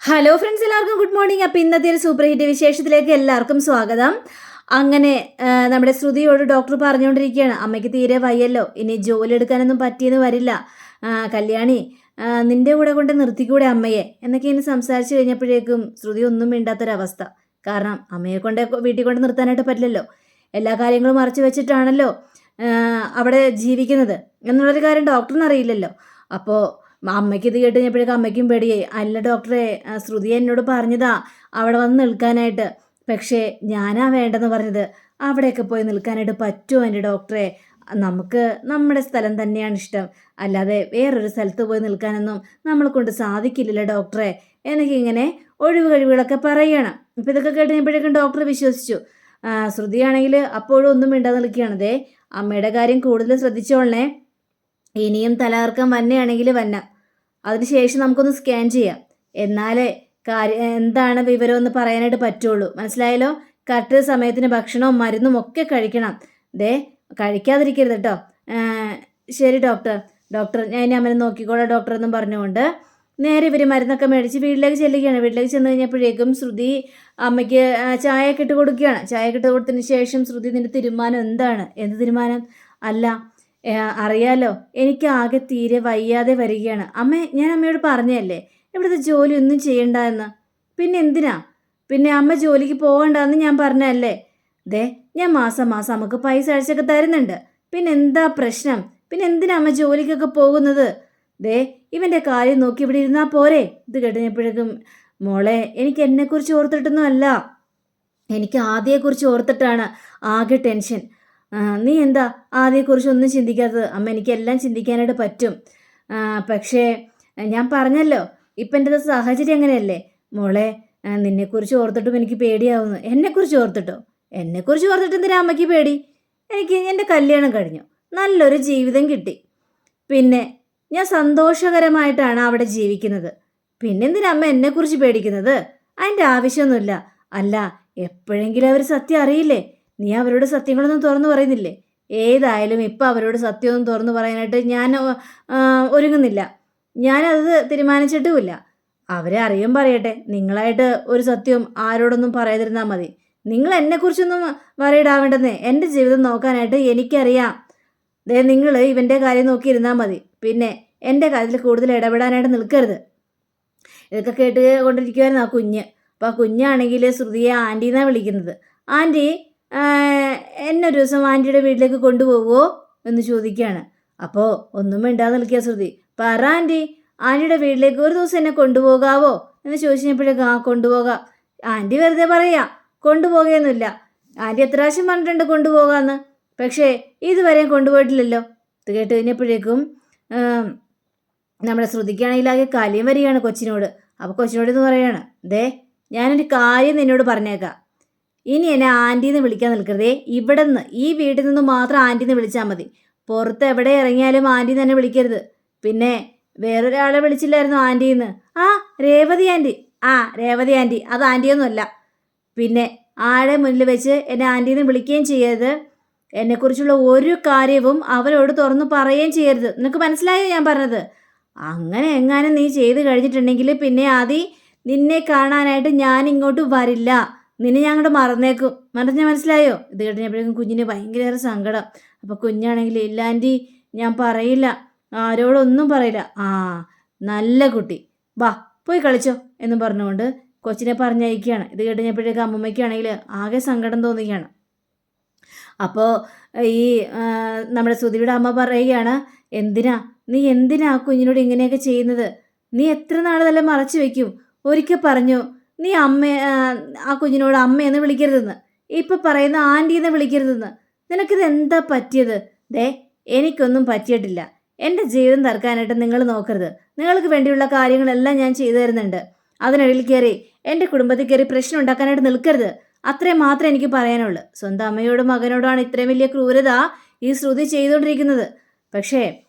Hello friends എല്ലാവർക്കും good morning അപ്പോൾ ഇന്നത്തെ ഒരു സൂപ്പർ ഹിറ്റ് വിശേഷത്തിലേക്ക് എല്ലാവർക്കും സ്വാഗതം. അങ്ങനെ നമ്മുടെ ശ്രുതിയോട് ഡോക്ടർ പറഞ്ഞുകൊണ്ടിരിക്കുകയാണ്. അമ്മയ്ക്ക് തീരെ വയ്യല്ലോ. ഇനി ജോലി എടുക്കാനൊന്നും പറ്റിയെന്ന് വരില്ല. കല്യാണി നിന്റെ കൂടെ കൊണ്ട് നിർത്തിക്കൂടെ അമ്മയെ? എന്നൊക്കെ ഇനി സംസാരിച്ചു കഴിഞ്ഞപ്പോഴേക്കും ശ്രുതി ഒന്നും മിണ്ടാത്തൊരവസ്ഥ. കാരണം അമ്മയെ കൊണ്ട് വീട്ടിൽ കൊണ്ട് നിർത്താനായിട്ട് പറ്റില്ലല്ലോ. എല്ലാ കാര്യങ്ങളും മറച്ചു വെച്ചിട്ടാണല്ലോ അവിടെ ജീവിക്കുന്നത്. എന്നുള്ളൊരു കാര്യം ഡോക്ടറിന് അറിയില്ലല്ലോ. അപ്പോൾ അമ്മയ്ക്ക് ഇത് കേട്ട് കഴിഞ്ഞപ്പോഴേക്കും അമ്മയ്ക്കും പേടിയായി. അല്ല ഡോക്ടറെ ശ്രുതി എന്നോട് പറഞ്ഞതാ അവിടെ വന്ന് നിൽക്കാനായിട്ട്. പക്ഷേ ഞാനാ വേണ്ടെന്ന് പറഞ്ഞത് അവിടെയൊക്കെ പോയി നിൽക്കാനായിട്ട് പറ്റുമോ എന്റെ ഡോക്ടറെ? നമുക്ക് നമ്മുടെ സ്ഥലം തന്നെയാണ് ഇഷ്ടം. അല്ലാതെ വേറൊരു സ്ഥലത്ത് പോയി നിൽക്കാനൊന്നും നമ്മളെ കൊണ്ട് സാധിക്കില്ലല്ലോ ഡോക്ടറെ. എനിക്ക് ഇങ്ങനെ ഒഴിവ് കഴിവുകളൊക്കെ പറയണം. ഇപ്പം ഇതൊക്കെ കേട്ട് കഴിഞ്ഞപ്പോഴേക്കും ഡോക്ടർ വിശ്വസിച്ചു. ശ്രുതിയാണെങ്കിൽ അപ്പോഴും ഒന്നും മിണ്ടാതെ നിൽക്കുകയാണതേ അമ്മയുടെ കാര്യം കൂടുതൽ ശ്രദ്ധിച്ചോളണേ. ഇനിയും തലകർക്കം വന്നെയാണെങ്കിൽ വന്ന. അതിനുശേഷം നമുക്കൊന്ന് സ്കാൻ ചെയ്യാം. എന്നാലേ കാര്യം എന്താണ് വിവരം എന്ന് പറയാനായിട്ട് പറ്റുള്ളൂ. മനസ്സിലായല്ലോ? കറക്റ്റ് സമയത്തിന് ഭക്ഷണവും മരുന്നും ഒക്കെ കഴിക്കണം. ദേ കഴിക്കാതിരിക്കരുത് കേട്ടോ ശരി ഡോക്ടർ ഡോക്ടർ ഞാൻ ഇനി അമ്മനെ നോക്കിക്കോളാം. ഡോക്ടർ എന്നും പറഞ്ഞുകൊണ്ട് നേരെ ഇവർ മരുന്നൊക്കെ മേടിച്ച് വീട്ടിലേക്ക് ചെല്ലുകയാണ്. വീട്ടിലേക്ക് ചെന്ന് കഴിഞ്ഞപ്പോഴേക്കും ശ്രുതി അമ്മയ്ക്ക് ചായ ഇട്ട് കൊടുക്കുകയാണ്. ചായയൊക്കെ ഇട്ട് കൊടുത്തതിന് ശേഷം ശ്രുതി നിന്റെ തീരുമാനം എന്താണ്? എന്ത് തീരുമാനം? അല്ല അറിയാലോ എനിക്ക് ആകെ തീരെ വയ്യാതെ വരികയാണ്. അമ്മ ഞാൻ അമ്മയോട് പറഞ്ഞതല്ലേ ഇവിടുത്തെ ജോലി ഒന്നും ചെയ്യണ്ട എന്ന് പിന്നെ എന്തിനാ? പിന്നെ അമ്മ ജോലിക്ക് പോകണ്ടെന്ന് ഞാൻ പറഞ്ഞല്ലേ ദേ ഞാൻ മാസം മാസം നമുക്ക് പൈസ അഴിച്ചൊക്കെ തരുന്നുണ്ട്. പിന്നെ എന്താ പ്രശ്നം? പിന്നെ എന്തിനാ അമ്മ ജോലിക്കൊക്കെ പോകുന്നത്? ദേ ഇവന്റെ കാര്യം നോക്കി ഇവിടെ ഇരുന്നാ പോരെ. ഇത് കേട്ടപ്പോഴേക്കും മോളെ എനിക്ക് എന്നെക്കുറിച്ച് ഓർത്തിട്ടൊന്നും അല്ല എനിക്ക് ആദ്യയെക്കുറിച്ച് ഓർത്തിട്ടാണ് ആകെ ടെൻഷൻ. നീ എന്താ ആദ്യയെക്കുറിച്ച് ഒന്നും ചിന്തിക്കാത്തത്? അമ്മ എനിക്കെല്ലാം ചിന്തിക്കാനായിട്ട് പറ്റും. പക്ഷേ ഞാൻ പറഞ്ഞല്ലോ ഇപ്പം എന്റെ സാഹചര്യം അങ്ങനെയല്ലേ? മോളെ നിന്നെക്കുറിച്ച് ഓർത്തിട്ടും എനിക്ക് പേടിയാവുന്നു. എന്നെക്കുറിച്ച് ഓർത്തിട്ടോ? എന്നെക്കുറിച്ച് ഓർത്തിട്ട് എന്തിനാ അമ്മയ്ക്ക് പേടി? എനിക്ക് എന്റെ കല്യാണം കഴിഞ്ഞു. നല്ലൊരു ജീവിതം കിട്ടി. പിന്നെ ഞാൻ സന്തോഷകരമായിട്ടാണ് അവിടെ ജീവിക്കുന്നത്. പിന്നെന്തിനാ അമ്മ എന്നെക്കുറിച്ച് പേടിക്കുന്നത്? അതിന്റെ ആവശ്യമൊന്നുമില്ല. അല്ല എപ്പോഴെങ്കിലും അവർ സത്യം അറിയില്ലേ? നീ അവരോട് സത്യങ്ങളൊന്നും തുറന്നു പറയുന്നില്ലേ? ഏതായാലും ഇപ്പം അവരോട് സത്യമൊന്നും തുറന്നു പറയാനായിട്ട് ഞാൻ ഒരുങ്ങുന്നില്ല. ഞാനത് തീരുമാനിച്ചിട്ടുമില്ല. അവരെ അറിയും പറയട്ടെ. നിങ്ങളായിട്ട് ഒരു സത്യവും ആരോടൊന്നും പറയാതിരുന്നാൽ മതി. നിങ്ങൾ എന്നെക്കുറിച്ചൊന്നും വരയിടാവേണ്ടെന്നേ എന്റെ ജീവിതം നോക്കാനായിട്ട് എനിക്കറിയാം. ദേ നിങ്ങൾ ഇവന്റെ കാര്യം നോക്കിയിരുന്നാൽ മതി. പിന്നെ എന്റെ കാര്യത്തിൽ കൂടുതൽ ഇടപെടാനായിട്ട് നിൽക്കരുത്. ഇതൊക്കെ കേട്ട് കൊണ്ടിരിക്കുമായിരുന്നു ആ കുഞ്ഞ്. അപ്പോൾ ആ കുഞ്ഞാണെങ്കിൽ ശ്രുതിയെ ആന്റീന്നാണ് വിളിക്കുന്നത്. ആന്റി എന്നെ ഒരു ദിവസം ആന്റിയുടെ വീട്ടിലേക്ക് കൊണ്ടുപോകുമോ എന്ന് ചോദിക്കുകയാണ് അപ്പോൾ ഒന്നും മിണ്ടാതെ നിൽക്കുക ശ്രുതി. പറ ആന്റി ആന്റിയുടെ വീട്ടിലേക്ക് ഒരു ദിവസം എന്നെ കൊണ്ടുപോകാവോ എന്ന് ചോദിച്ചപ്പോഴേക്കും ആ കൊണ്ടുപോകാം. ആന്റി വെറുതെ പറയാ കൊണ്ടുപോകുകയൊന്നുമില്ല ആന്റി എത്ര പ്രാവശ്യം പറഞ്ഞിട്ടുണ്ട് കൊണ്ടുപോകാമെന്ന് പക്ഷേ ഇതുവരെ കൊണ്ടുപോയിട്ടില്ലല്ലോ. ഇത് കേട്ട് കഴിഞ്ഞപ്പോഴേക്കും നമ്മുടെ ശ്രുതിക്കാണെങ്കിൽ ആകെ കലിയും വരികയാണ് കൊച്ചിനോട്. അപ്പോൾ കൊച്ചിനോട് ഇത് പറയുകയാണ് ദേ ഞാനൊരു കാര്യം നിന്നോട് പറഞ്ഞേക്കാം. ഇനി എന്നെ ആന്റീന്ന് വിളിക്കാൻ നിൽക്കരുതേ. ഇവിടെ നിന്ന് ഈ വീട്ടിൽ നിന്ന് മാത്രം ആന്റീന്ന് വിളിച്ചാൽ മതി. പുറത്ത് എവിടെ ഇറങ്ങിയാലും ആന്റി തന്നെ വിളിക്കരുത്. പിന്നെ വേറൊരാളെ വിളിച്ചില്ലായിരുന്നു ആന്റീന്ന് ആ രേവതി ആന്റി ആ രേവതി ആന്റി അത് ആന്റിയൊന്നുമല്ല പിന്നെ ആടെ മുന്നിൽ വെച്ച് എന്നെ ആന്റീന്ന് വിളിക്കുകയും ചെയ്യരുത്. എന്നെക്കുറിച്ചുള്ള ഒരു കാര്യവും അവരോട് തുറന്നു പറയുകയും ചെയ്യരുത്. നിനക്ക് മനസ്സിലായോ ഞാൻ പറഞ്ഞത്? അങ്ങനെ എങ്ങാനും നീ ചെയ്ത് കഴിഞ്ഞിട്ടുണ്ടെങ്കിൽ പിന്നെ ആദി നിന്നെ കാണാനായിട്ട് ഞാൻ ഇങ്ങോട്ട് വരില്ല. നിന്നെ ഞാൻ അങ്ങോട്ട് മറന്നേക്കും. മനസ്സിന് മനസ്സിലായോ? ഇത് കഴിഞ്ഞപ്പോഴേക്കും കുഞ്ഞിന് ഭയങ്കര സങ്കടം. അപ്പോൾ കുഞ്ഞാണെങ്കിൽ ഇല്ലാണ്ടി ഞാൻ പറയില്ല. ആരോടൊന്നും പറയില്ല. ആ നല്ല കുട്ടി. വാ പോയി കളിച്ചോ. എന്ന് പറഞ്ഞുകൊണ്ട് കൊച്ചിനെ പറഞ്ഞയക്കുകയാണ്. ഇത് കഴിഞ്ഞപ്പോഴേക്കും അമ്മമ്മയ്ക്കാണെങ്കിൽ ആകെ സങ്കടം തോന്നുകയാണ് അപ്പോൾ ഈ നമ്മുടെ സുധിയുടെ അമ്മ പറയുകയാണ് എന്തിനാ? നീ എന്തിനാ കുഞ്ഞിനോട് ഇങ്ങനെയൊക്കെ ചെയ്യുന്നത്? നീ എത്ര നാൾ തന്നെ മറച്ചു വെക്കും? ഒരിക്കൽ പറഞ്ഞു. നീ അമ്മ ആ, കുഞ്ഞിനോട് അമ്മയെന്ന് വിളിക്കരുതെന്ന്. ഇപ്പം പറയുന്ന ആന്റി എന്ന് വിളിക്കരുതെന്ന്. നിനക്കിത് എന്താ പറ്റിയത്? ദേ എനിക്കൊന്നും പറ്റിയിട്ടില്ല. എന്റെ ജീവിതം തർക്കാനായിട്ട് നിങ്ങൾ നോക്കരുത്. നിങ്ങൾക്ക് വേണ്ടിയുള്ള കാര്യങ്ങളെല്ലാം ഞാൻ ചെയ്തു തരുന്നുണ്ട്. അതിനിടയിൽ കയറി എന്റെ കുടുംബത്തിൽ കയറി പ്രശ്നം ഉണ്ടാക്കാനായിട്ട് നിൽക്കരുത്. അത്രയും മാത്രമേ എനിക്ക് പറയാനുള്ളൂ. സ്വന്തം അമ്മയോടും മകനോടുമാണ് ഇത്രയും വലിയ ക്രൂരത ഈ ശ്രുതി ചെയ്തുകൊണ്ടിരിക്കുന്നത്. പക്ഷേ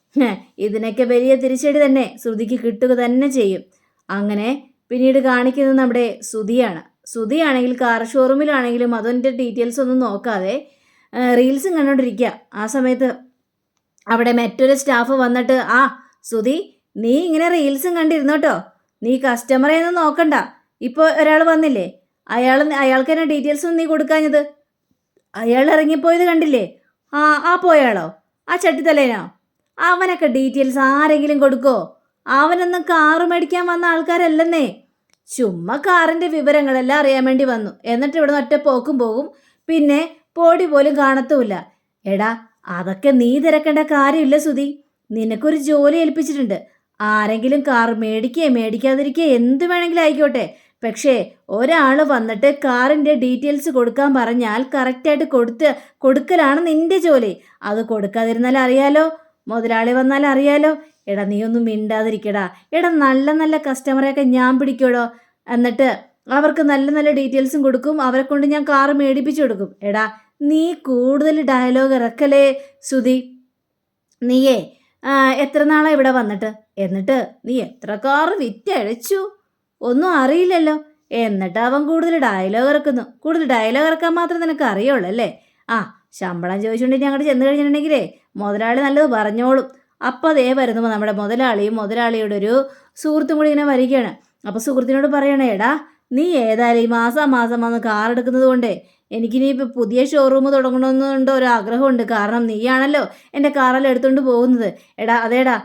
ഇതിനൊക്കെ വലിയ തിരിച്ചടി തന്നെ ശ്രുതിക്ക് കിട്ടുക തന്നെ ചെയ്യും. അങ്ങനെ പിന്നീട് കാണിക്കുന്നത് നമ്മുടെ സുധിയാണ്. ആണെങ്കിൽ കാർ ഷോറൂമിലാണെങ്കിലും അതിന്റെ ഡീറ്റെയിൽസ് ഒന്നും നോക്കാതെ റീൽസും കണ്ടുകൊണ്ടിരിക്കുക ആ സമയത്ത് അവിടെ മറ്റൊരു സ്റ്റാഫ് വന്നിട്ട് ആ സുധി നീ ഇങ്ങനെ റീൽസും കണ്ടിരുന്നോട്ടോ? നീ കസ്റ്റമറെ ഒന്നും നോക്കണ്ട. ഇപ്പോൾ ഒരാൾ വന്നില്ലേ? അയാൾ അയാൾക്ക് തന്നെ ഡീറ്റെയിൽസ് ഒന്നും നീ കൊടുക്കാഞ്ഞത്? അയാൾ ഇറങ്ങിപ്പോയത് കണ്ടില്ലേ? ആ ആ പോയാളോ? ആ ചട്ടിത്തലേനോ? അവനൊക്കെ ഡീറ്റെയിൽസ് ആരെങ്കിലും കൊടുക്കോ? അവനൊന്നും കാറ് മേടിക്കാൻ വന്ന ആൾക്കാരല്ലെന്നേ. ചുമ്മാ കാറിന്റെ വിവരങ്ങളെല്ലാം അറിയാൻ വേണ്ടി വന്നു. എന്നിട്ട് ഇവിടുന്ന് ഒറ്റ പോക്കും പോകും. പിന്നെ പോടി പോലും കാണത്തുമില്ല എടാ അതൊക്കെ നീ തിരക്കേണ്ട കാര്യമില്ല സുധി. നിനക്കൊരു ജോലി ഏൽപ്പിച്ചിട്ടുണ്ട്. ആരെങ്കിലും കാർ മേടിക്കേ മേടിക്കാതിരിക്കേ എന്ത് വേണമെങ്കിലും ആയിക്കോട്ടെ. പക്ഷേ ഒരാൾ വന്നിട്ട് കാറിന്റെ ഡീറ്റെയിൽസ് കൊടുക്കാൻ പറഞ്ഞാൽ കറക്റ്റായിട്ട് കൊടുത്ത് കൊടുക്കലാണ് നിന്റെ ജോലി. അത് കൊടുക്കാതിരുന്നാൽ അറിയാലോ. മുതലാളി വന്നാൽ അറിയാലോ. എടാ നീ ഒന്നും മിണ്ടാതിരിക്കടാ. എടാ നല്ല നല്ല കസ്റ്റമറെയൊക്കെ ഞാൻ പിടിക്കോടോ എന്നിട്ട് അവർക്ക് നല്ല നല്ല ഡീറ്റെയിൽസും കൊടുക്കും. അവരെ കൊണ്ട് ഞാൻ കാറ് മേടിപ്പിച്ചു കൊടുക്കും. എടാ നീ കൂടുതൽ ഡയലോഗ് ഇറക്കലേ ശ്രുതി നീയേ എത്ര നാളാ ഇവിടെ വന്നിട്ട്? എന്നിട്ട് നീ എത്ര കാറ് വിറ്റഴിച്ചു? ഒന്നും അറിയില്ലല്ലോ. എന്നിട്ട് അവൻ കൂടുതൽ ഡയലോഗ് ഇറക്കുന്നു. കൂടുതൽ ഡയലോഗ് ഇറക്കാൻ മാത്രം നിനക്ക് അറിയുള്ളൂ അല്ലേ? ആ ശമ്പളം ചോദിച്ചുകൊണ്ട് ഞങ്ങൾ ചെന്ന് കഴിഞ്ഞിട്ടുണ്ടെങ്കിലേ മുതലാളി നല്ലത് പറഞ്ഞോളും. അപ്പോൾ അതേ വരുന്നുമ്പോൾ നമ്മുടെ മുതലാളിയും മുതലാളിയുടെ ഒരു സുഹൃത്തും കൂടി ഇങ്ങനെ വരികയാണ്. അപ്പോൾ സുഹൃത്തിനോട് പറയണേ എടാ നീ ഏതായാലും ഈ മാസം മാസം വന്ന് കാർ എടുക്കുന്നത് കൊണ്ടേ എനിക്കിനി ഇപ്പോൾ പുതിയ ഷോറൂം തുടങ്ങണമെന്നുണ്ട് ഒരു ആഗ്രഹമുണ്ട്. കാരണം നീയാണല്ലോ എന്റെ കാറെല്ലാം എടുത്തുകൊണ്ട് പോകുന്നത്. എടാ അതേടാ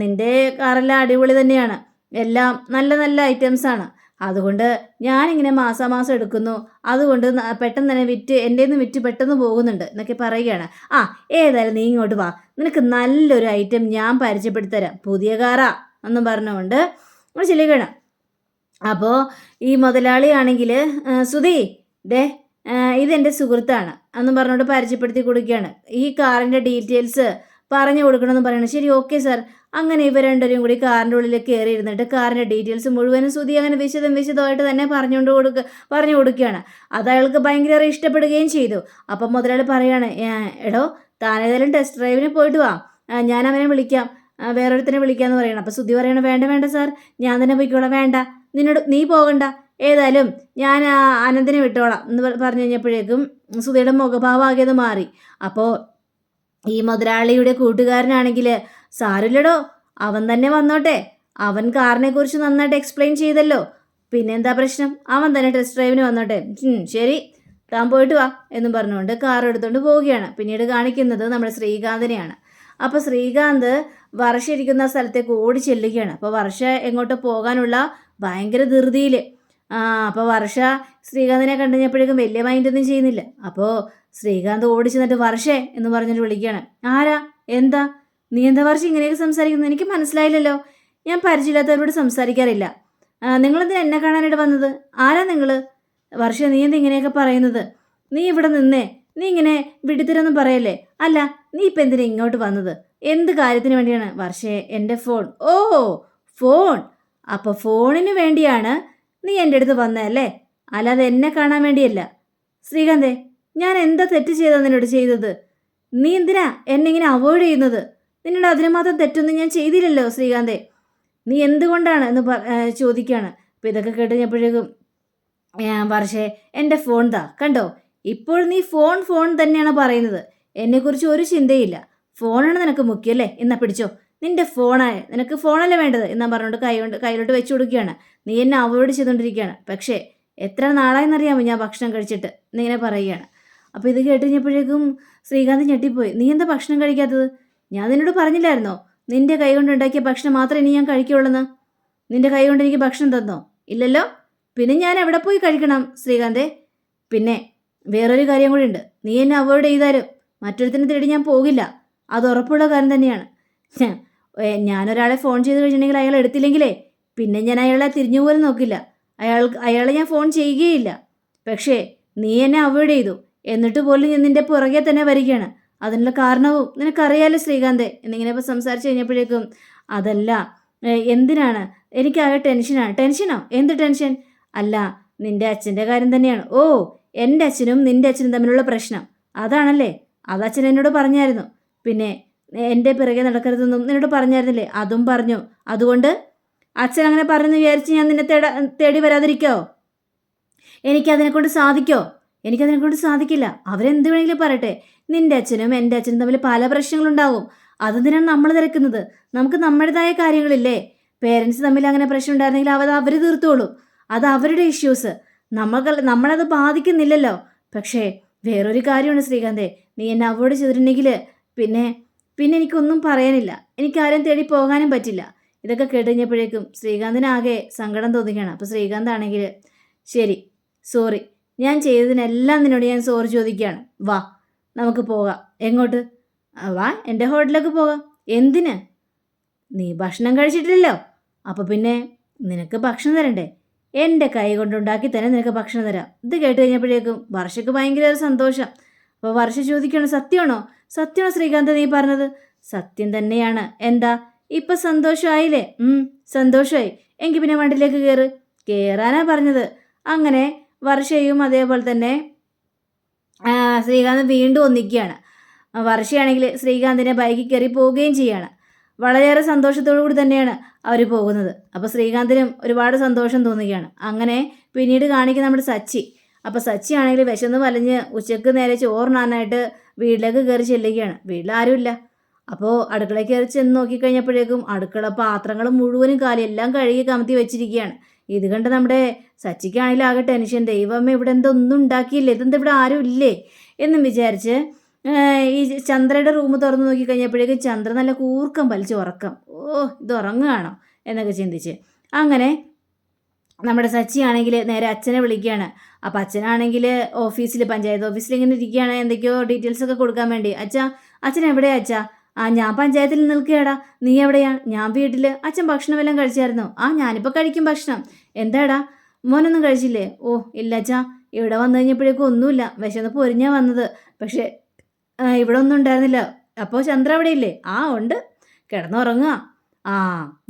നിന്റെ കാറെല്ലാം അടിപൊളി തന്നെയാണ്. എല്ലാം നല്ല നല്ല ഐറ്റംസ് ആണ്. അതുകൊണ്ട് ഞാനിങ്ങനെ മാസാമാസം എടുക്കുന്നു. അതുകൊണ്ട് പെട്ടെന്ന് തന്നെ വിറ്റ് എന്റെ നിന്ന് വിറ്റ് പെട്ടെന്ന് പോകുന്നുണ്ട് എന്നൊക്കെ പറയുകയാണ്. ആ ഏതായാലും നീ ഇങ്ങോട്ട് വാ. നിനക്ക് നല്ലൊരു ഐറ്റം ഞാൻ പരിചയപ്പെടുത്തരാം പുതിയ കാറാ എന്നും പറഞ്ഞുകൊണ്ട് നമ്മൾ ചെല്ലുകയാണ്. അപ്പോൾ ഈ മുതലാളിയാണെങ്കിൽ സുധി ദേ ഇതെന്റെ സുഹൃത്താണ് എന്നും പറഞ്ഞുകൊണ്ട് പരിചയപ്പെടുത്തി കൊടുക്കുകയാണ്. ഈ കാറിന്റെ ഡീറ്റെയിൽസ് പറഞ്ഞു കൊടുക്കണമെന്ന് പറയണം. ശരി ഓക്കെ സാർ അങ്ങനെ ഇവർ രണ്ടുപേരും കൂടി കാറിന്റെ ഉള്ളിൽ കയറി ഇരുന്നിട്ട് കാറിന്റെ ഡീറ്റെയിൽസ് മുഴുവനും സുതി അങ്ങനെ വിശദം വിശദമായിട്ട് തന്നെ പറഞ്ഞുകൊണ്ട് കൊടുക്ക പറഞ്ഞു കൊടുക്കുകയാണ്. അത് അയാൾക്ക് ഭയങ്കര ഇഷ്ടപ്പെടുകയും ചെയ്തു. അപ്പം മുതലാളി പറയാണ് "ഏ, എടോ താനേതായാലും ടെസ്റ്റ് ഡ്രൈവിന് പോയിട്ട് വാ. ഞാൻ അവനെ വിളിക്കാം. വേറൊരുത്തിനെ വിളിക്കാമെന്ന് പറയണം. അപ്പം സുതി പറയണം വേണ്ട വേണ്ട സാർ ഞാൻ തന്നെ പോയിക്കോളാം. വേണ്ട. നിന്നോട് നീ പോകണ്ട. ഏതായാലും ഞാൻ അനന്തിനെ വിട്ടോളാം. എന്ന് പറഞ്ഞു കഴിഞ്ഞപ്പോഴേക്കും സുധിയുടെ മുഖഭാവം ആകെ മാറി. അപ്പോൾ ഈ മുതലാളിയുടെ കൂട്ടുകാരനാണെങ്കിൽ സാരില്ലടോ അവൻ തന്നെ വന്നോട്ടെ. അവൻ കാറിനെക്കുറിച്ച് നന്നായിട്ട് എക്സ്പ്ലെയിൻ ചെയ്തല്ലോ. പിന്നെന്താ പ്രശ്നം? അവൻ തന്നെ ടെസ്റ്റ് ഡ്രൈവിന് വന്നോട്ടെ. ശരി. താൻ പോയിട്ട് വാ എന്നും പറഞ്ഞുകൊണ്ട് കാർ എടുത്തുകൊണ്ട് പോവുകയാണ്. പിന്നീട് കാണിക്കുന്നത് നമ്മുടെ ശ്രീകാന്തിനെയാണ്. അപ്പോൾ ശ്രീകാന്ത് വർഷ ഇരിക്കുന്ന സ്ഥലത്തേക്ക് ഓടി ചെല്ലുകയാണ്. അപ്പോൾ വർഷ എങ്ങോട്ട് പോകാനുള്ള ഭയങ്കര ധൃതിയിൽ ആ അപ്പോൾ വർഷ ശ്രീകാന്തിനെ കണ്ടു കഴിഞ്ഞപ്പോഴേക്കും വലിയ മൈൻഡൊന്നും ചെയ്യുന്നില്ല. അപ്പോൾ ശ്രീകാന്ത് ഓടിച്ചു നിന്നിട്ട് വർഷേ എന്ന് പറഞ്ഞിട്ട് വിളിക്കുകയാണ്. ആരാ? എന്താ? നീ എന്താ വർഷം ഇങ്ങനെയൊക്കെ സംസാരിക്കുന്നത്? എനിക്ക് മനസ്സിലായില്ലല്ലോ. ഞാൻ പരിചയമില്ലാത്തവരോട് സംസാരിക്കാറില്ല. നിങ്ങളെന്തിനാ എന്നെ കാണാനായിട്ട് വന്നത്? ആരാ നിങ്ങൾ വർഷ നീ എന്താ ഇങ്ങനെയൊക്കെ പറയുന്നത്? നീ ഇവിടെ നിന്നേ. നീ ഇങ്ങനെ വിടുത്തരൊന്നും പറയല്ലേ? അല്ല നീ ഇപ്പം എന്തിനാ ഇങ്ങോട്ട് വന്നത്? എന്ത് കാര്യത്തിന് വേണ്ടിയാണ് വർഷേ എന്റെ ഫോൺ? ഓ ഫോൺ. അപ്പോൾ ഫോണിന് വേണ്ടിയാണ് നീ എന്റെ അടുത്ത് വന്നതല്ലേ അല്ലാതെ എന്നെ കാണാൻ വേണ്ടിയല്ല. ശ്രീകാന്തേ ഞാൻ എന്താ തെറ്റ് ചെയ്താ നിന്നോട് ചെയ്തത്? നീ എന്തിനാ എന്നെ ഇങ്ങനെ അവോയ്ഡ് ചെയ്യുന്നത്? നിന്നോട് അതിനുമാത്രം തെറ്റൊന്നും ഞാൻ ചെയ്തില്ലല്ലോ ശ്രീകാന്തേ. നീ എന്തുകൊണ്ടാണ് എന്ന് ചോദിക്കുകയാണ് അപ്പം ഇതൊക്കെ കേട്ട് കഴിഞ്ഞപ്പോഴേക്കും വർഷേ എന്റെ ഫോൺ താ. കണ്ടോ? ഇപ്പോൾ നീ ഫോൺ ഫോൺ തന്നെയാണ് പറയുന്നത്. എന്നെക്കുറിച്ച് ഒരു ചിന്തയില്ല. ഫോണാണ് നിനക്ക് മുഖ്യല്ലേ എന്നാ പിടിച്ചോ. നിന്റെ ഫോണായ നിനക്ക് ഫോണല്ലേ വേണ്ടത്? എന്നാ പറഞ്ഞുകൊണ്ട് കൈ കൊണ്ട് കയ്യിലോട്ട് വെച്ചു കൊടുക്കുകയാണ്. നീ എന്നെ അവോയ്ഡ് ചെയ്തുകൊണ്ടിരിക്കുകയാണ്. പക്ഷേ എത്ര നാളായെന്നറിയാമോ ഞാൻ ഭക്ഷണം കഴിച്ചിട്ട്? ഇങ്ങനെ പറയുകയാണ്. അപ്പോൾ ഇത് കേട്ട് കഴിഞ്ഞപ്പോഴേക്കും ശ്രീകാന്ത് ഞെട്ടിപ്പോയി. നീ എന്താ ഭക്ഷണം കഴിക്കാത്തത്? ഞാൻ നിന്നോട് പറഞ്ഞില്ലായിരുന്നോ? നിന്റെ കൈ കൊണ്ട് ഉണ്ടാക്കിയ ഭക്ഷണം മാത്രമേ ഇനി ഞാൻ കഴിക്കുള്ളെന്ന് നിന്റെ കൈ കൊണ്ട് എനിക്ക് ഭക്ഷണം തന്നോ? ഇല്ലല്ലോ? പിന്നെ ഞാൻ എവിടെ പോയി കഴിക്കണം ശ്രീകാന്തേ? പിന്നെ വേറൊരു കാര്യം കൂടി ഉണ്ട്. നീ എന്നെ അവോയ്ഡ് ചെയ്താലും മറ്റൊരുത്തിനെ തേടി ഞാൻ പോകില്ല. അത് ഉറപ്പുള്ള കാര്യം തന്നെയാണ്. ഞാനൊരാളെ ഫോൺ ചെയ്ത് കഴിഞ്ഞിട്ടുണ്ടെങ്കിൽ അയാൾ എടുത്തില്ലെങ്കിലേ പിന്നെ ഞാൻ അയാളെ തിരിഞ്ഞു പോലും നോക്കില്ല. അയാൾ അയാളെ ഞാൻ ഫോൺ ചെയ്യുകയില്ല. പക്ഷേ നീ എന്നെ അവോയ്ഡ് ചെയ്തു. എന്നിട്ട് പോലും ഞാൻ നിന്റെ പുറകെ തന്നെ വരികയാണ്. അതിനുള്ള കാരണവും നിനക്കറിയാലോ ശ്രീകാന്തെ? എന്നിങ്ങനെ ഇപ്പോൾ സംസാരിച്ച് കഴിഞ്ഞപ്പോഴേക്കും അതല്ല എന്തിനാണ് എന്തിനാണ്? എനിക്കാകെ ടെൻഷനാണ്. ടെൻഷനോ? എന്ത് ടെൻഷൻ? അല്ല നിന്റെ അച്ഛന്റെ കാര്യം തന്നെയാണ്. ഓ എന്റെ അച്ഛനും നിന്റെ അച്ഛനും തമ്മിലുള്ള പ്രശ്നം. അതാണല്ലേ? അത് അച്ഛൻ എന്നോട് പറഞ്ഞായിരുന്നു. പിന്നെ എന്റെ പിറകെ നടക്കരുതെന്നും നിന്നോട് പറഞ്ഞായിരുന്നില്ലേ? അതും പറഞ്ഞു. അതുകൊണ്ട് അച്ഛൻ അങ്ങനെ പറഞ്ഞു വിചാരിച്ച് ഞാൻ നിന്നെ തേട തേടി വരാതിരിക്കോ? എനിക്കതിനെക്കൊണ്ട് സാധിക്കോ? എനിക്കതിനെക്കൊണ്ട് സാധിക്കില്ല. അവരെന്ത് വേണമെങ്കിലും പറയട്ടെ. നിന്റെ അച്ഛനും എന്റെ അച്ഛനും തമ്മിൽ പല പ്രശ്നങ്ങളുണ്ടാവും. അതെന്തിനാണ് നമ്മൾ തിരക്കുന്നത്? നമുക്ക് നമ്മുടേതായ കാര്യങ്ങളില്ലേ? പേരൻസ് തമ്മിൽ അങ്ങനെ പ്രശ്നം ഉണ്ടായിരുന്നെങ്കിൽ അത് അവർ തീർത്തോളൂ. അത് അവരുടെ ഇഷ്യൂസ് നമ്മൾ നമ്മളത് ബാധിക്കുന്നില്ലല്ലോ. പക്ഷേ വേറൊരു കാര്യമാണ് ശ്രീകാന്തേ. നീ എന്നെ അവോയ്ഡ് ചെയ്തിട്ടുണ്ടെങ്കിൽ പിന്നെ പിന്നെ എനിക്കൊന്നും പറയാനില്ല. എനിക്ക് ആരും തേടി പോകാനും പറ്റില്ല. ഇതൊക്കെ കേട്ടുകഴിഞ്ഞപ്പോഴേക്കും ശ്രീകാന്തിനാകെ സങ്കടം തോന്നുകയാണ് അപ്പോൾ ശ്രീകാന്ത് ആണെങ്കിൽ ശരി സോറി ഞാൻ ചെയ്തതിനെല്ലാം നിന്നോട് ഞാൻ സോറി ചോദിക്കുകയാണ്. വാ നമുക്ക് പോകാം. എങ്ങോട്ട്? വാ എന്റെ ഹോട്ടലിലേക്ക് പോകാം. എന്തിന്? നീ ഭക്ഷണം കഴിച്ചിട്ടില്ലല്ലോ. അപ്പോൾ പിന്നെ നിനക്ക് ഭക്ഷണം തരണ്ടേ? എന്റെ കൈ കൊണ്ടുണ്ടാക്കി തന്നെ നിനക്ക് ഭക്ഷണം തരാം. ഇത് കേട്ട് കഴിഞ്ഞപ്പോഴേക്കും വർഷയ്ക്ക് ഭയങ്കര സന്തോഷം. അപ്പോൾ വർഷ ചോദിക്കണം സത്യമാണോ? സത്യമാണോ ശ്രീകാന്ത് നീ പറഞ്ഞത്? സത്യം തന്നെയാണ്. എന്താ? ഇപ്പം സന്തോഷമായില്ലേ സന്തോഷമായി എങ്കിൽ പിന്നെ വണ്ടിയിലേക്ക് കയറ് കയറാനാ പറഞ്ഞത്. അങ്ങനെ വർഷയും അതേപോലെ തന്നെ ശ്രീകാന്ത് വീണ്ടും ഒന്നിക്കുകയാണ്. വർഷയാണെങ്കിൽ ശ്രീകാന്തിനെ ബൈക്കിൽ കയറി പോവുകയും ചെയ്യാണ്. വളരെയേറെ സന്തോഷത്തോടു കൂടി തന്നെയാണ് അവർ പോകുന്നത്. അപ്പോൾ ശ്രീകാന്തിനും ഒരുപാട് സന്തോഷം തോന്നുകയാണ്. അങ്ങനെ പിന്നീട് കാണിക്കുന്ന നമ്മുടെ സച്ചി അപ്പോൾ സച്ചി ആണെങ്കിൽ വിശന്ന് വലഞ്ഞ് ഉച്ചയ്ക്ക് നേരെ ചോറിനാനായിട്ട് വീട്ടിലേക്ക് കയറി ചെല്ലുകയാണ്. വീട്ടിൽ ആരുമില്ല അപ്പോൾ അടുക്കളയിൽ കയറി ചെന്ന് നോക്കിക്കഴിഞ്ഞപ്പോഴേക്കും അടുക്കള പാത്രങ്ങൾ മുഴുവനും കാലി എല്ലാം കഴുകി കമത്തി വെച്ചിരിക്കുകയാണ്. ഇത് കണ്ട് നമ്മുടെ സച്ചിക്കാണെങ്കിൽ ആകെ ടെൻഷൻ. ദൈവമേ ഇവിടെ എന്തൊന്നും ഉണ്ടാക്കിയില്ലേ? ഇതെന്താ ഇവിടെ ആരും ഇല്ലേ? എന്നും വിചാരിച്ച് ഈ ചന്ദ്രയുടെ റൂം തുറന്ന് നോക്കിക്കഴിഞ്ഞപ്പോഴേക്കും ചന്ദ്ര നല്ല കൂർക്കം വലിച്ച് ഉറക്കം. ഓ ഇത് ഉറങ്ങുകയാണോ? എന്നൊക്കെ ചിന്തിച്ച്. അങ്ങനെ നമ്മുടെ സച്ചി ആണെങ്കിൽ നേരെ അച്ഛനെ വിളിക്കുകയാണ്. അപ്പം അച്ഛനാണെങ്കിൽ ഓഫീസിൽ പഞ്ചായത്ത് ഓഫീസിൽ ഇങ്ങനെ ഇരിക്കുകയാണ്. എന്തൊക്കെയോ ഡീറ്റെയിൽസ് ഒക്കെ കൊടുക്കാൻ വേണ്ടി. അച്ഛാ അച്ഛൻ എവിടെയാ അച്ഛാ? ആ ഞാൻ പഞ്ചായത്തിൽ നിൽക്കുകയാടാ. നീ എവിടെയാ? ഞാൻ വീട്ടിൽ അച്ഛൻ ഭക്ഷണം എല്ലാം കഴിച്ചായിരുന്നു. ആ ഞാനിപ്പോൾ കഴിക്കും ഭക്ഷണം. എന്താടാ? മോനൊന്നും കഴിച്ചില്ലേ? ഓ ഇല്ല അച്ഛാ. ഇവിടെ വന്നു കഴിഞ്ഞപ്പോഴേക്കും ഒന്നുമില്ല. വിശന്ന് പൊരിഞ്ഞാ വന്നത്. പക്ഷേ ഇവിടെ ഒന്നും ഉണ്ടായിരുന്നില്ല. അപ്പോൾ ചന്ദ്ര അവിടെ ഇല്ലേ? ആ ഉണ്ട്. കിടന്നുറങ്ങുക. ആ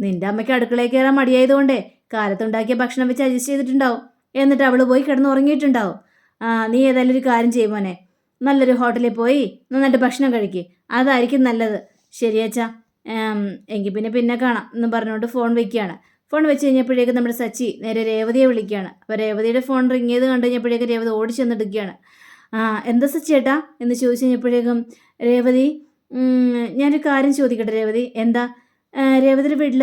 നിന്റെ അമ്മയ്ക്ക് അടുക്കളയിൽ കയറാൻ മടിയായതുകൊണ്ടേ കാലത്തുണ്ടാക്കിയ ഭക്ഷണം വെച്ച് അഡ്ജസ്റ്റ് ചെയ്തിട്ടുണ്ടാവും. എന്നിട്ട് അവൾ പോയി കിടന്നുറങ്ങിയിട്ടുണ്ടാവും ആ നീ ഏതായാലും ഒരു കാര്യം ചെയ്യുമോനെ നല്ലൊരു ഹോട്ടലിൽ പോയി നന്നായിട്ട് ഭക്ഷണം കഴിക്കുക അതായിരിക്കും നല്ലത്. ശരി അച്ഛാ. എങ്കിൽ പിന്നെ പിന്നെ കാണാം എന്ന് പറഞ്ഞുകൊണ്ട് ഫോൺ വെക്കുകയാണ്. ഫോൺ വെച്ച് കഴിഞ്ഞപ്പോഴേക്കും നമ്മുടെ സച്ചി നേരെ രേവതിയെ വിളിക്കുകയാണ്. അപ്പോൾ രേവതിയുടെ ഫോൺ റിങ് ചെയ്ത് കണ്ടു കഴിഞ്ഞപ്പോഴേക്കും രേവതി ഓടി ചെന്നെടുക്കുകയാണ്. ആ എന്താ സച്ചി ചേട്ടാ എന്ന് ചോദിച്ചു കഴിഞ്ഞപ്പോഴേക്കും രേവതി ഞാനൊരു കാര്യം ചോദിക്കട്ടെ രേവതി. എന്താ? രേവതിയുടെ വീട്ടിൽ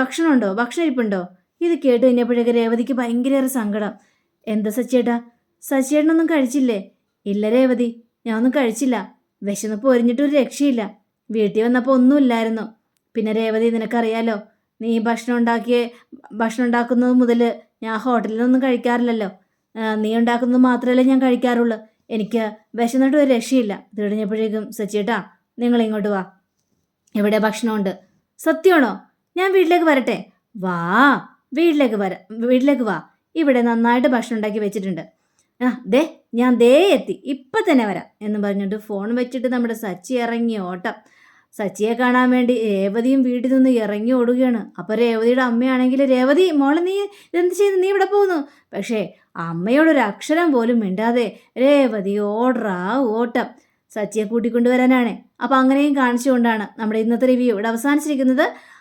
ഭക്ഷണമുണ്ടോ? ഭക്ഷണം ഇരിപ്പുണ്ടോ? ഇത് കേട്ട് കഴിഞ്ഞപ്പോഴേക്ക് രേവതിക്ക് ഭയങ്കരേറെ സങ്കടം. എന്താ സച്ചേട്ടാ? സച്ചേട്ടനൊന്നും കഴിച്ചില്ലേ? ഇല്ല രേവതി ഞാനൊന്നും കഴിച്ചില്ല. വിശന്നപ്പോൾ ഒരിഞ്ഞിട്ടൊരു രക്ഷയില്ല. വീട്ടിൽ വന്നപ്പോൾ ഒന്നുമില്ലായിരുന്നു. പിന്നെ രേവതി നിനക്കറിയാലോ നീ ഭക്ഷണം ഉണ്ടാക്കിയ ഭക്ഷണം ഉണ്ടാക്കുന്നത് മുതൽ ഞാൻ ഹോട്ടലിൽ നിന്നൊന്നും കഴിക്കാറില്ലല്ലോ നീ ഉണ്ടാക്കുന്നത് മാത്രമല്ലേ ഞാൻ കഴിക്കാറുള്ളൂ. എനിക്ക് വിശന്നിട്ട് ഒരു രക്ഷയില്ല തീടിഞ്ഞപ്പോഴേക്കും സച്ചേട്ടാ നിങ്ങൾ ഇങ്ങോട്ട് വാ. ഇവിടെ ഭക്ഷണമുണ്ട്. സത്യമാണോ? ഞാൻ വീട്ടിലേക്ക് വരട്ടെ. വാ. വീട്ടിലേക്ക് വരാം വീട്ടിലേക്ക് വാ. ഇവിടെ നന്നായിട്ട് ഭക്ഷണം ഉണ്ടാക്കി വെച്ചിട്ടുണ്ട്. ആ ദേ ഞാൻ ദേ എത്തി. ഇപ്പം തന്നെ വരാം എന്ന് പറഞ്ഞിട്ട് ഫോൺ വെച്ചിട്ട് നമ്മുടെ സച്ചി ഇറങ്ങി ഓട്ടം. സച്ചിയെ കാണാൻ വേണ്ടി രേവതിയും വീട്ടിൽ നിന്ന് ഇറങ്ങി ഓടുകയാണ്. അപ്പോൾ രേവതിയുടെ അമ്മയാണെങ്കിൽ രേവതി മോളെ നീ ഇതെന്ത് ചെയ്ത്? നീ ഇവിടെ പോകുന്നു. പക്ഷേ അമ്മയോടൊരു അക്ഷരം പോലും മിണ്ടാതെ രേവതി ഓടറാ ഓട്ടം. സച്ചിയെ കൂട്ടിക്കൊണ്ടുവരാനാണ്. അപ്പോൾ അങ്ങനെയും കാണിച്ചുകൊണ്ടാണ് നമ്മുടെ ഇന്നത്തെ റിവ്യൂ ഇവിടെ അവസാനിച്ചിരിക്കുന്നത്.